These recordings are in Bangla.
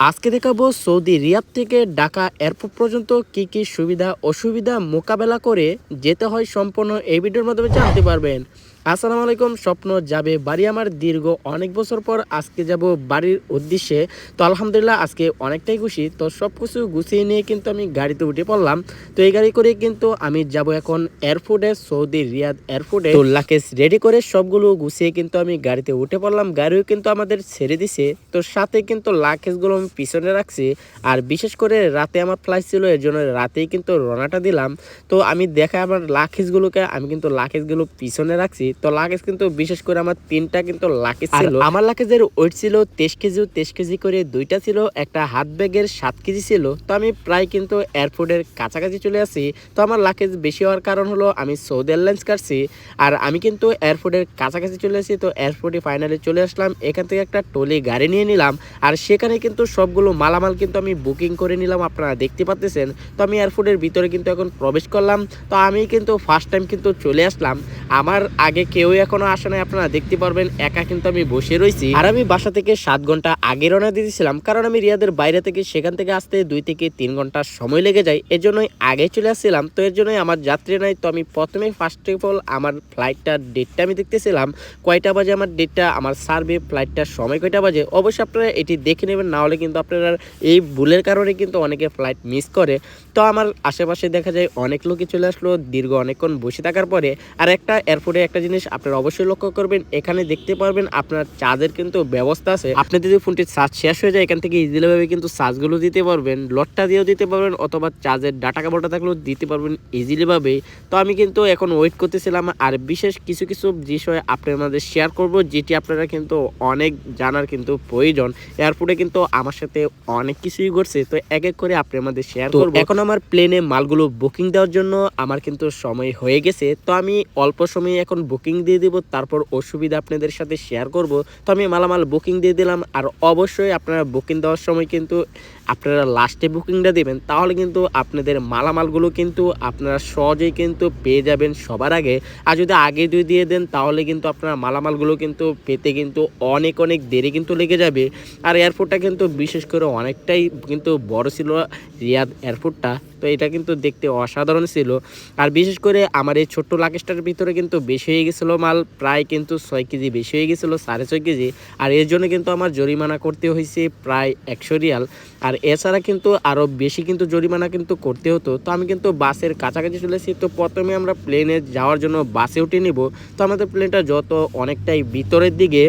আজকে দেখাবো সৌদি, রিয়াদ থেকে ঢাকা এয়ারপোর্ট পর্যন্ত কি কি সুবিধা, অসুবিধা মোকাবেলা করে যেতে হয় সম্পূর্ণ এই ভিডিওর মাধ্যমে জানতে পারবেন। আসসালামু আলাইকুম, স্বপ্ন যাবে বাড়ি আমার দীর্ঘ অনেক বছর পর আজকে যাব বাড়ির উদ্দেশ্যে। তো আলহামদুলিল্লাহ আজকে অনেকটাই খুশি। তো সব কিছু গুছিয়ে নিয়ে কিন্তু আমি গাড়িতে উঠে পড়লাম। তো এই গাড়ি করে কিন্তু আমি যাব এখন এয়ারপোর্টে, সৌদি রিয়াদ এয়ারপোর্টে। তো লাকেজ রেডি করে সবগুলো গুছিয়ে কিন্তু আমি গাড়িতে উঠে পড়লাম। গাড়িও কিন্তু আমাদের ছেড়ে দিছে। তো সাথে কিন্তু লাকেজগুলো আমি পিছনে রাখছি। আর বিশেষ করে রাতে আমার ফ্লাইট ছিল, এর জন্য রাতেই কিন্তু রওনাটা দিলাম। তো আমি দেখা আমার লাকেজগুলোকে আমি কিন্তু লাকেজগুলো পিছনে রাখছি। তো লাগেজ কিন্তু বিশেষ করে আমার তিনটা কিন্তু লাকেজ ছিল। আমার লাকেজের ওয়েট ছিল তেইশ কেজি তেইশ কেজি করে দুইটা ছিল একটা হাত ব্যাগের সাত কেজি ছিল। তো আমি প্রায় কিন্তু এয়ারপোর্টের কাছাকাছি চলে আসি। তো আমার লাকেজ বেশি হওয়ার কারণ হলো আমি সৌদি এয়ারলাইন্স কাটছি আর আমি কিন্তু এয়ারপোর্টের কাছাকাছি চলে আসি তো এয়ারপোর্টে ফাইনালি চলে আসলাম। এখান থেকে একটা টলি গাড়ি নিয়ে নিলাম। আর সেখানে কিন্তু সবগুলো মালামাল কিন্তু আমি বুকিং করে নিলাম আপনারা দেখতে পাচ্ছেন তো আমি এয়ারপোর্টের ভিতরে কিন্তু এখন প্রবেশ করলাম। তো আমি কিন্তু ফার্স্ট টাইম কিন্তু চলে আসলাম। আমার আগে কেউ এখনও আসে নাই, আপনারা দেখতে পারবেন, একা কিন্তু আমি বসে রয়েছি আর আমি বাসা থেকে সাত ঘণ্টা আগে রওনা দিয়েছিলাম কারণ আমি রিয়াদের বাইরে থেকে সেখান থেকে আসতে দুই থেকে তিন ঘণ্টা সময় লেগে যায় এর জন্যই আগে চলে আসছিলাম। তো এর জন্যই আমার যাত্রী নাই, তো আমি প্রথমে ফার্স্ট অফ অল আমার ফ্লাইটটার ডেটটা আমি দেখতেছিলাম, কয়টা বাজে আমার ডেটটা আমার সার্ভে ফ্লাইটটার সময় কয়টা বাজে, অবশ্যই আপনারা এটি দেখে নেবেন, না হলে কিন্তু আপনারা এই ভুলের কারণে কিন্তু অনেকে ফ্লাইট মিস করে। তো আমার আশেপাশে দেখা যায় অনেক লোকই চলে আসলো, দীর্ঘ অনেকক্ষণ বসে থাকার পরে, আর একটা এয়ারপোর্টে একটা জিনিস আপনারা অবশ্যই লক্ষ্য করবেন। এখানে দেখতে পারবেন আপনার চার্জের কিন্তু ব্যবস্থা আছে। আপনি যদি ফোনটির চার্জ শেষ হয়ে যায় এখান থেকে ইজিলি ভাবে কিন্তু চার্জগুলো দিতে পারবেন লটটা দিয়েও দিতে পারবেন অথবা চার্জের ডাটা কাপড়টা থাকলেও দিতে পারবেন ইজিলি ভাবে তো আমি কিন্তু এখন ওয়েট করতেছিলাম আর বিশেষ কিছু কিছু বিষয় আপনার মাঝে শেয়ার করব যেটি আপনারা কিন্তু অনেক জানার কিন্তু প্রয়োজন। এয়ারপোর্টে কিন্তু আমার সাথে অনেক কিছুই ঘটছে। তো এক এক করে আপনার মধ্যে শেয়ার করব। এখন আমার প্লেনে মালগুলো বুকিং দেওয়ার জন্য আমার কিন্তু সময় হয়ে গেছে। তো আমি অল্প সময়ে এখন বুকিং দিয়ে দিব, তারপর অসুবিধা আপনাদের সাথে শেয়ার করব। তো আমি মালামাল বুকিং দিয়ে দিলাম, আর অবশ্যই আপনারা বুকিং দেওয়ার সময় কিন্তু আপনারা লাস্টে বুকিংটা দেবেন, তাহলে কিন্তু আপনাদের মালামালগুলো কিন্তু আপনারা সহজেই কিন্তু পেয়ে যাবেন সবার আগে। আর যদি আগে দিয়ে দিয়ে দেন, তাহলে কিন্তু আপনারা মালামালগুলো কিন্তু পেতে কিন্তু অনেক অনেক দেরি কিন্তু লেগে যাবে। আর এয়ারপোর্টটা কিন্তু বিশেষ করে অনেকটাই কিন্তু বড় ছিল রিয়াদ এয়ারপোর্টটা তো এটা কিন্তু দেখতে অসাধারণ ছিল। আর বিশেষ করে আমার এই ছোট্ট লাকেশটার ভিতরে কিন্তু বেশি হয়ে গেছিল মাল, প্রায় কিন্তু ছয় কেজি বেশি হয়ে গেছিল, সাড়ে ছয় কেজি। আর এর জন্য কিন্তু আমার জরিমানা করতে হয়েছে প্রায় একশো রিয়াল। আর এছাড়া কিন্তু আরও বেশি কিন্তু জরিমানা কিন্তু করতে হতো। তো আমি কিন্তু বাসের কাছাকাছি চলে এসেছি। তো প্রথমে আমরা প্লেনে যাওয়ার জন্য বাসে উঠে নিব। তো আমাদের প্লেনটা যত অনেকটাই ভিতরের দিকে,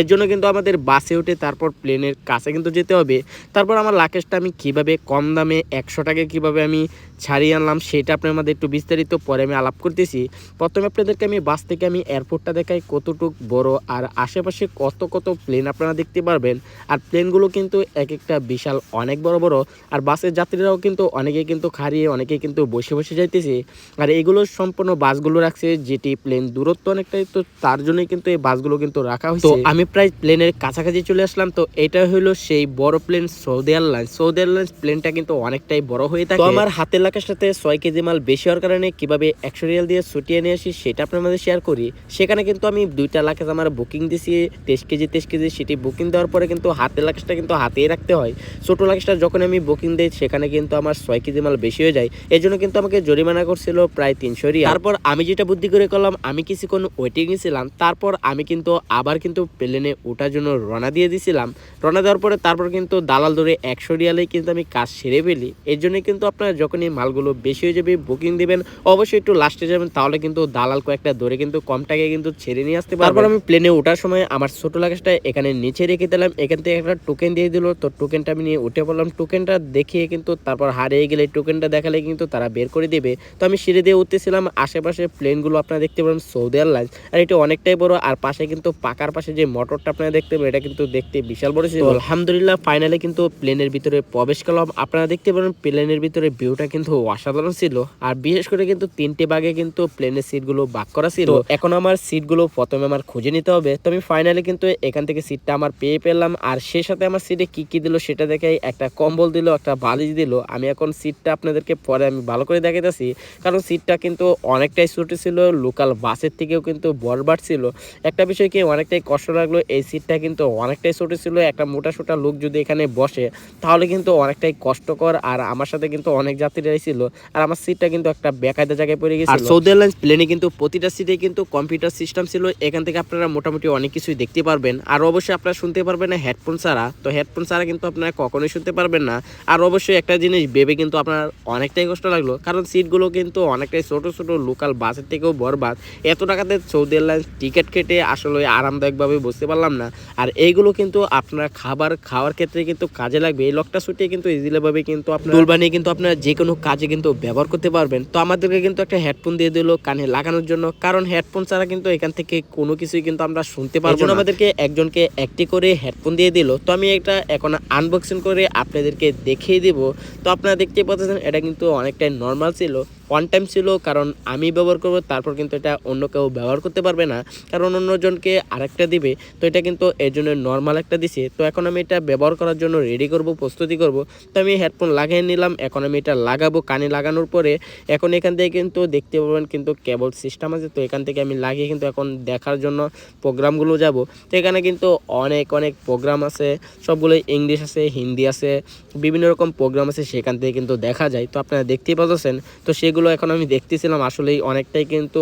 এর জন্য কিন্তু আমাদের বাসে উঠে তারপর প্লেনের কাছে কিন্তু যেতে হবে। তারপর আমার লাকেশটা আমি কীভাবে কম দামে একশো টাকা কীভাবে আমি ছাড়িয়ে আনলাম সেটা আপনার আমাদের একটু বিস্তারিত পরে আমি আলাপ করতেছি। প্রথমে আপনাদেরকে আমি বাস থেকে আমি এয়ারপোর্টটা দেখাই কতটুক বড় আর আশেপাশে কত কত প্লেন আপনারা দেখতে পারবেন। আর প্লেনগুলো কিন্তু এক একটা বিশাল অনেক বড় বড়। আর বাসের যাত্রীরাও কিন্তু অনেকে কিন্তু খাড়িয়ে অনেকে কিন্তু বসে বসে যাইতেছে। আর এগুলো সম্পূর্ণ বাসগুলো রাখছে যেটি প্লেন দূরত্ব অনেকটাই তো তার জন্যই কিন্তু এই বাসগুলো কিন্তু রাখা হয়েছে তো আমি প্রায় প্লেনের কাছাকাছি চলে আসলাম তো এটা হলো সেই বড় plane Saudi airlines. Saudi airlines প্লেনটা কিন্তু অনেকটাই বড় হয়ে থাকে। তো আমার হাতের লাখের সাথে ছয় কেজি মাল বেশি হওয়ার কারণে কীভাবে একশো রিয়াল দিয়ে ছুটিয়ে নিয়ে আসি সেটা আপনার মধ্যে শেয়ার করি। সেখানে কিন্তু আমি দুইটা লাখেজ আমার বুকিং দিছি তেইশ কেজি তেইশ কেজি সেটি বুকিং দেওয়ার পরে কিন্তু হাতের লাখেজটা কিন্তু হাতেই রাখতে হয়। ছোটো লাখেজটা যখন আমি বুকিং দিই, সেখানে কিন্তু আমার ছয় কেজি মাল বেশি হয়ে যায়। এই জন্য কিন্তু আমাকে জরিমানা করছিল প্রায় তিনশো রিয়াল। তারপর আমি যেটা বুদ্ধি করে করলাম, আমি কিছুক্ষণ ওয়েটিংয়ে ছিলাম তারপর আমি কিন্তু আবার কিন্তু প্লেনে ওঠার জন্য রওনা দিয়ে দিছিলাম। রওনা দেওয়ার পরে তারপর কিন্তু দালাল ধরে একশো রিয়ালেই কিন্তু আমি কাজ সেরে ফেলি। এর জন্য কিন্তু আপনারা যখনই মালগুলো বেশি হয়ে যাবে বুকিং দিবেন, অবশ্যই একটু লাস্টে যাবেন, তাহলে কিন্তু দালাল কয়েকটা ধরে কিন্তু কম টাকায় কিন্তু ছেড়ে নিয়ে আসতে তারপর আমি প্লেনে ওঠার সময় আমার ছোট লাগেজটা এখানে নিচে রেখে দিলাম। এখান থেকে একটা টোকেন দিয়ে দিল। তো টোকেনটা আমি নিয়ে উঠে পড়লাম টোকেনটা দেখিয়ে কিন্তু তারপর হারিয়ে গেলে টোকেনটা দেখালে কিন্তু তারা বের করে দেবে। তো আমি সিঁড়ি দিয়ে উঠতেছিলাম আশেপাশে প্লেনগুলো আপনারা দেখতে পারেন সৌদি এয়ারলাইন্স আর এটা অনেকটাই বড় আর পাশে কিন্তু পাকার পাশে যে মোটরটা আপনারা দেখতে পাবেন এটা কিন্তু দেখতে বিশাল বড় ছিল। আলহামদুলিল্লাহ ফাইনালি কিন্তু প্লেনের ভিতরে প্রবেশ করলাম। আপনারা দেখতে পারেন প্লেনের ভিতরে ভিউটা কিন্তু অসাধারণ ছিল। আর বিশেষ করে কিন্তু তিনটে ভাগে কিন্তু প্লেনের সিটগুলো ভাগ করা ছিল। এখন আমার সিটগুলো প্রথমে আমার খুঁজে নিতে হবে। তো আমি ফাইনালি কিন্তু এখান থেকে সিটটা আমার পেয়ে পেলাম আর সেই সাথে আমার সিটে কি কি দিল সেটা দেখে একটা কম্বল দিল, একটা বালিশ দিল। আমি এখন সিটটা আপনাদেরকে পরে আমি ভালো করে দেখাইতেছি। কারণ সিটটা কিন্তু অনেকটাই ছোট ছিল লোকাল বাসের থেকেও কিন্তু বরবাদ ছিল। একটা বিষয় কি, অনেকটাই কষ্ট লাগল, এই সিটটা কিন্তু অনেকটাই ছোট ছিল। একটা মোটা সোটা লোক যদি এখানে বসে, তাহলে কিন্তু অনেকটাই কষ্টকর। আর আমার সাথে কিন্তু অনেক যাত্রীরাই ছিল। আর আমার সিটটা কিন্তু একটা বেকায়দা জায়গায় পড়ে গেছে আর সৌদি এয়ারলাইন্স প্লেনে কিন্তু প্রতিটা সিটে কিন্তু কম্পিউটার সিস্টেম ছিল। এখান থেকে আপনারা মোটামুটি অনেক কিছুই দেখতে পারবেন। আর অবশ্যই আপনারা শুনতে পারবেন হেডফোন ছাড়া। তো হেডফোন ছাড়া কিন্তু আপনারা কখনোই শুনতে পারবেন না। আর অবশ্যই একটা জিনিস ভেবে কিন্তু আপনার অনেকটাই কষ্ট লাগল। কারণ সিটগুলো কিন্তু অনেকটাই ছোট ছোট লোকাল বাসের থেকেও বরবাদ এত টাকাতে সৌদি এয়ারলাইন্স টিকিট কেটে আসলে আরামদায়কভাবে বসতে পারলাম না। আর এইগুলো কিন্তু আপনার খাবার খাওয়ার ক্ষেত্রে কিন্তু কাজে লাগবে। এই লকটা সুটিয়ে কিন্তু ইজিলিভাবে কিন্তু আপনার টুল বানিয়ে কিন্তু আপনার যে কোনো কাজে কিন্তু ব্যবহার করতে পারবেন। তো আমাদেরকে কিন্তু একটা হেডফোন দিয়ে দিল কানে লাগানোর জন্য। কারণ হেডফোন ছাড়া কিন্তু এখান থেকে কোনো কিছুই কিন্তু আমরা শুনতে পারব না। আমাদেরকে একজনকে একটি করে হেডফোন দিয়ে দিল। তো আমি এটা এখন আনবক্সিং করে আপনাদেরকে দেখিয়ে দেবো। তো আপনারা দেখতে পাচ্ছেন এটা কিন্তু অনেকটাই নর্মাল ছিল। ওয়ান টাইম ছিল, কারণ আমি ব্যবহার করব, তারপর কিন্তু এটা অন্য কেউ ব্যবহার করতে পারবে না, কারণ অন্যজনকে আরেকটা দিবে, তো এটা কিন্তু এর জন্য নর্মাল একটা দিছে। তো এখন আমি এটা ব্যবহার করার জন্য রেডি করব, প্রস্তুতি করব। তো আমি হেডফোন লাগিয়ে নিলাম, এখন আমি এটা লাগাবো কানে লাগানোর পরে। এখন এখান থেকে কিন্তু দেখতে পাবেন কিন্তু কেবল সিস্টেম আছে, তো এখান থেকে আমি লাগিয়ে কিন্তু এখন দেখার জন্য প্রোগ্রামগুলো যাব। তো এখানে কিন্তু অনেক অনেক প্রোগ্রাম আছে সবগুলো ইংলিশ আছে, হিন্দি আছে, বিভিন্ন রকম প্রোগ্রাম আছে, সেখান থেকে কিন্তু দেখা যায়। তো আপনারা দেখতেই পাচ্ছেন, তো সেগুলো এখন আমি দেখতেছিলাম আসলেই অনেকটাই কিন্তু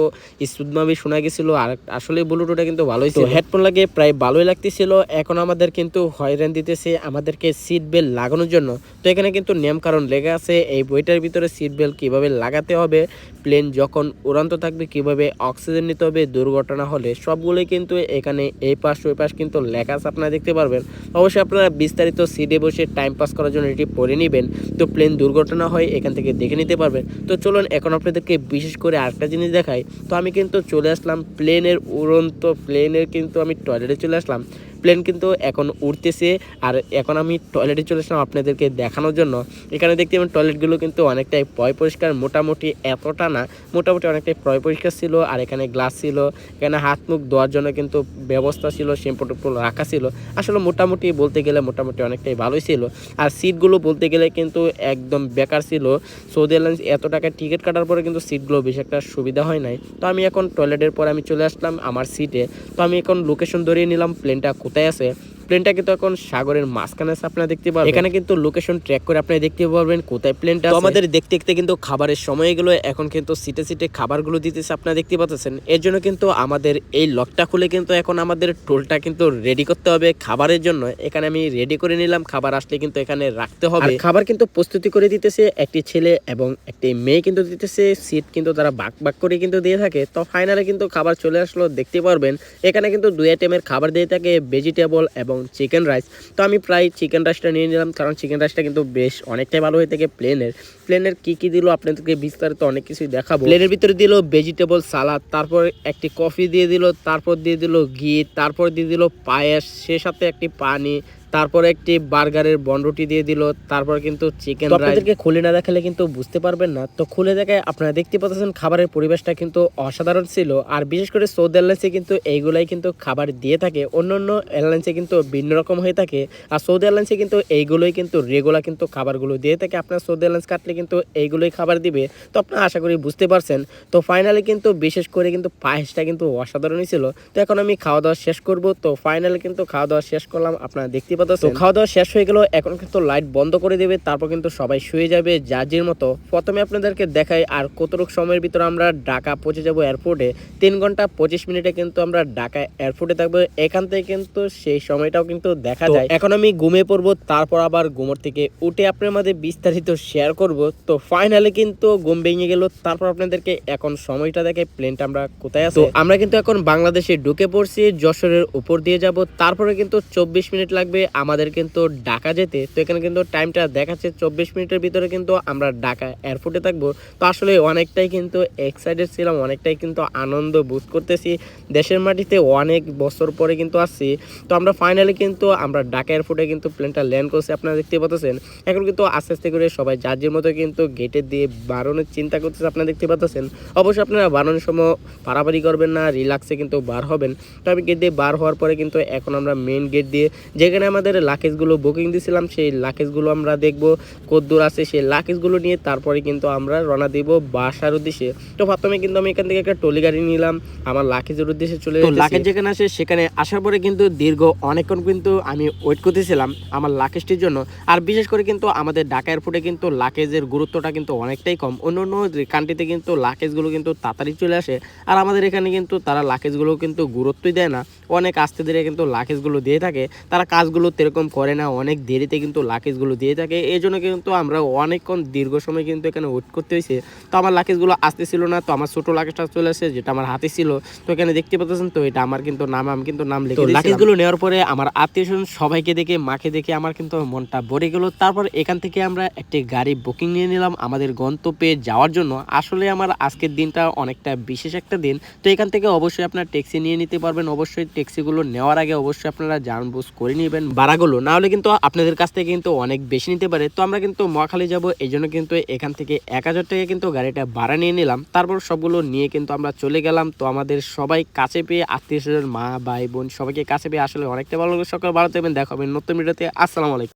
স্মুথভাবে শোনা গেছিল আর আসলে ব্লুটুথটা কিন্তু ভালোই ছিল। হেডফোন লাগে প্রায় ভালোই লাগতেছিল এখন আমাদের কিন্তু হয়রান দিতেছে আমাদেরকে সিট বেল্ট লাগানোর জন্য। তো এখানে কিন্তু নিয়ম কারণ লেগে আছে এই বইটার ভিতরে সিট বেল্ট কীভাবে লাগাতে হবে প্লেন যখন উড়ান্ত থাকবে কীভাবে অক্সিজেন নিতে হবে দুর্ঘটনা হলে সবগুলোই কিন্তু এখানে এই পাশ ওই পাশ কিন্তু লেখা আছে আপনারা দেখতে পারবেন। অবশ্যই আপনারা বিস্তারিত সিটে বসে টাইম পাস করার জন্য এটি পড়ে নেবেন। তো প্লেন দুর্ঘটনা হয় এখান থেকে দেখে নিতে পারবেন। তো চলুন এখন আপনাদেরকে বিশেষ করে আরেকটা জিনিস দেখাই। তো আমি কিন্তু চলে আসলাম প্লেনের উড়ন্ত প্লেনের কিন্তু আমি টয়লেটে চলে আসলাম। প্লেন কিন্তু এখন উঠতেছে আর এখন আমি টয়লেটে চলে আসলাম আপনাদেরকে দেখানোর জন্য। এখানে দেখতে পাবেন টয়লেটগুলো কিন্তু অনেকটাই পয় পরিষ্কার, মোটামুটি এতটা না, মোটামুটি অনেকটাই পয় পরিষ্কার ছিল। আর এখানে গ্লাস ছিল, এখানে হাত মুখ ধোয়ার জন্য কিন্তু ব্যবস্থা ছিল শ্যাম্পু টেম্পু রাখা ছিল। আসলে মোটামুটি বলতে গেলে মোটামুটি অনেকটাই ভালোই ছিল। আর সিটগুলো বলতে গেলে কিন্তু একদম বেকার ছিল। সৌদি এয়ারলাইন্স এত টাকা টিকিট কাটার পরে কিন্তু সিটগুলো বেশি একটা সুবিধা হয় নাই। তো আমি এখন টয়লেটের পর আমি চলে আসলাম আমার সিটে তো আমি এখন লোকেশন ধরিয়ে নিলাম প্লেনটা কোথায় আছে প্লেনটা কিন্তু এখন সাগরের মাঝখানে আপনারা দেখতে পাবেন এখানে কিন্তু লোকেশন ট্র্যাক করে আপনারা দেখতে পারবেন কোথায় প্লেনটা তো আমাদের দেখতে দেখতে কিন্তু খাবারের সময় গেলো এখন কিন্তু সিটে সিটে খাবারগুলো দিতেছে আপনারা দেখতে পাচ্ছেন। এর জন্য কিন্তু আমাদের এই লকটা খুলে কিন্তু এখন আমাদের টোলটা কিন্তু রেডি করতে হবে খাবারের জন্য। এখানে আমি রেডি করে নিলাম খাবার আসলে কিন্তু এখানে রাখতে হবে। খাবার কিন্তু প্রস্তুতি করে দিতেছে একটি ছেলে এবং একটি মেয়ে কিন্তু দিতেছে সিট কিন্তু তারা বাক বাক করে কিন্তু দিয়ে থাকে। তো ফাইনালে কিন্তু খাবার চলে আসলো দেখতে পারবেন। এখানে কিন্তু দুই আইটেমের খাবার দিয়ে থাকে ভেজিটেবল এবং চিকেন রাইস তো আমি প্রায় চিকেন রাইসটা নিয়ে নিলাম, কারণ চিকেন রাইসটা কিন্তু বেশ অনেকটাই ভালো হয়ে থাকে প্লেনের প্লেনের কী কী দিল আপনাদেরকে বিস্তারিত অনেক কিছুই দেখাবো। প্লেনের ভিতরে দিল ভেজিটেবল সালাদ তারপর একটি কফি দিয়ে দিল, তারপর দিয়ে দিল ঘি, তারপর দিয়ে দিল পায়েস, সে সাথে একটি পানি তারপরে একটি বার্গারের বনরুটি দিয়ে দিল তারপর কিন্তু চিকেন আপনাদেরকে খুলে না দেখালে কিন্তু বুঝতে পারবেন না। তো খুলে দেখায় আপনারা দেখতে পাচ্ছেন খাবারের পরিবেশটা কিন্তু অসাধারণ ছিল। আর বিশেষ করে সৌদি এয়ারলাইন্সে কিন্তু এইগুলাই কিন্তু খাবার দিয়ে থাকে। অন্য অন্য এয়ারলাইন্সে কিন্তু ভিন্ন রকম হয়ে থাকে। আর সৌদি এয়ারলাইন্সে কিন্তু এইগুলোই কিন্তু রেগুলার কিন্তু খাবারগুলো দিয়ে থাকে। আপনার সৌদি এয়ারলাইন্স কাটলে কিন্তু এইগুলোই খাবার দিবে। তো আপনারা আশা করি বুঝতে পারছেন। তো ফাইনালি কিন্তু বিশেষ করে কিন্তু পায়েসটা কিন্তু অসাধারণই ছিল। তো এখন আমি খাওয়া দাওয়া শেষ করব। তো ফাইনালি কিন্তু খাওয়া দাওয়া শেষ করলাম। আপনারা দেখতে তো খাওয়া দাওয়া শেষ হয়ে গেল এখন কিন্তু লাইট বন্ধ করে দেবে তারপর কিন্তু সবাই শুয়ে যাবে জাজির মতো। প্রথমে আপনাদেরকে দেখাই আর কতটুক সময়ের ভিতরে আমরা ঢাকা পৌঁছে যাব এয়ারপোর্টে তিন ঘণ্টা পঁচিশ মিনিটে কিন্তু আমরা ঢাকা এয়ারপোর্টে থাকব। এখান থেকে কিন্তু সেই সময়টাও কিন্তু দেখা যায়। এখন আমি ঘুমিয়ে পড়ব তারপর আবার ঘুমোর থেকে উঠে আপনার মধ্যে বিস্তারিত শেয়ার করব। তো ফাইনালি কিন্তু ঘুম ভেঙে গেল তারপর আপনাদেরকে এখন সময়টা দেখে প্লেনটা আমরা কোথায় আছি। আমরা কিন্তু এখন বাংলাদেশে ঢুকে পড়ছি যশোরের উপর দিয়ে যাব। তারপরে কিন্তু চব্বিশ মিনিট লাগবে আমাদের কিন্তু ঢাকা যেতে, তো এখানে কিন্তু টাইমটা দেখাচ্ছে চব্বিশ মিনিটের ভিতরে কিন্তু আমরা ঢাকা এয়ারপোর্টে থাকব। তো আসলে অনেকটাই কিন্তু এক্সাইটেড ছিলাম, অনেকটাই কিন্তু আনন্দ বোধ করতেছি। দেশের মাটিতে অনেক বছর পরে কিন্তু আসছি। তো আমরা ফাইনালি কিন্তু আমরা ঢাকা এয়ারপোর্টে কিন্তু প্লেনটা ল্যান্ড করছি, আপনারা দেখতে পাচ্ছেন এখন কিন্তু আস্তে আস্তে করে সবাই যার মতো কিন্তু গেটে দিয়ে বাড়ানোর চিন্তা করতেছে, আপনারা দেখতে পাচ্ছেন অবশ্যই আপনারা বাড়ানোর সময় পারাপারি করবেন না রিল্যাক্সে কিন্তু বার হবেন। তো আমি গেট দিয়ে বার হওয়ার পরে কিন্তু এখন আমরা মেন গেট দিয়ে, যেখানে আমাদের লাকেজগুলো বুকিং দিয়েছিলাম সেই লাকেজগুলো আমরা দেখব কদ্দূর আছে সেই লাকেজগুলো নিয়ে তারপরে কিন্তু আমরা রওনা দিব বাসার উদ্দেশ্যে। তো প্রথমে কিন্তু আমি এখান থেকে একটা টলি গাড়ি নিলাম আমার লাকেজের উদ্দেশ্যে চলে লাকেজ যেখানে আসে সেখানে আসার পরে কিন্তু দীর্ঘ অনেকক্ষণ কিন্তু আমি ওয়েট করতেছিলাম আমার লাকেজটির জন্য। আর বিশেষ করে কিন্তু আমাদের ঢাকা এয়ারপোর্টে কিন্তু লাকেজের গুরুত্বটা কিন্তু অনেকটাই কম। অন্য অন্য কান্ট্রিতে কিন্তু লাকেজগুলো কিন্তু তাড়াতাড়ি চলে আসে আর আমাদের এখানে কিন্তু তারা লাকেজগুলো কিন্তু গুরুত্বই দেয় না। অনেক আস্তে ধীরে কিন্তু লাকেজগুলো দিয়ে থাকে তারা কাজগুলো সেরকম করে না অনেক দেরিতে কিন্তু লাকেজগুলো দিয়ে থাকে। এই জন্য কিন্তু আমরা অনেকক্ষণ দীর্ঘ সময় কিন্তু এখানে ওয়েট করতে হয়েছে। তো আমার লাকেজগুলো আসতে ছিল না তো আমার ছোটো লাকেজটা চলে আসে যেটা আমার হাতে ছিল। তো এখানে দেখতে পাচ্ছেন তো এটা আমার কিন্তু নাম আমি কিন্তু নাম লিখে লাকেজগুলো নেওয়ার পরে আমার আত্মীয় স্বজন সবাইকে দেখে মাকে দেখে আমার কিন্তু মনটা ভরে গেল। তারপর এখান থেকে আমরা একটি গাড়ি বুকিং নিয়ে নিলাম আমাদের গন্তব্যে যাওয়ার জন্য। আসলে আমার আজকের দিনটা অনেকটা বিশেষ একটা দিন। তো এখান থেকে অবশ্যই আপনার ট্যাক্সি নিয়ে নিতে পারবেন। অবশ্যই ট্যাক্সিগুলো নেওয়ার আগে অবশ্যই আপনারা জানবুঝ করে নেবেন। ভাড়াগুলো না হলে কিন্তু আপনাদের কাছ থেকে কিন্তু অনেক বেশি নিতে পারে। তো আমরা কিন্তু মহাখালী যাব, এই জন্য কিন্তু এখান থেকে এক হাজার টাকা কিন্তু গাড়িটা ভাড়া নিয়ে নিলাম। তারপর সবগুলো নিয়ে কিন্তু আমরা চলে গেলাম। তো আমাদের সবাই কাছে পেয়ে আত্মীয় স্বজন, মা, ভাই, বোন সবাইকে কাছে পেয়ে আসলে অনেকটা ভালো লাগে। সকাল ভালো থাকবেন। দেখা হবে নতুন ভিডিওতে। আসসালামু আলাইকুম।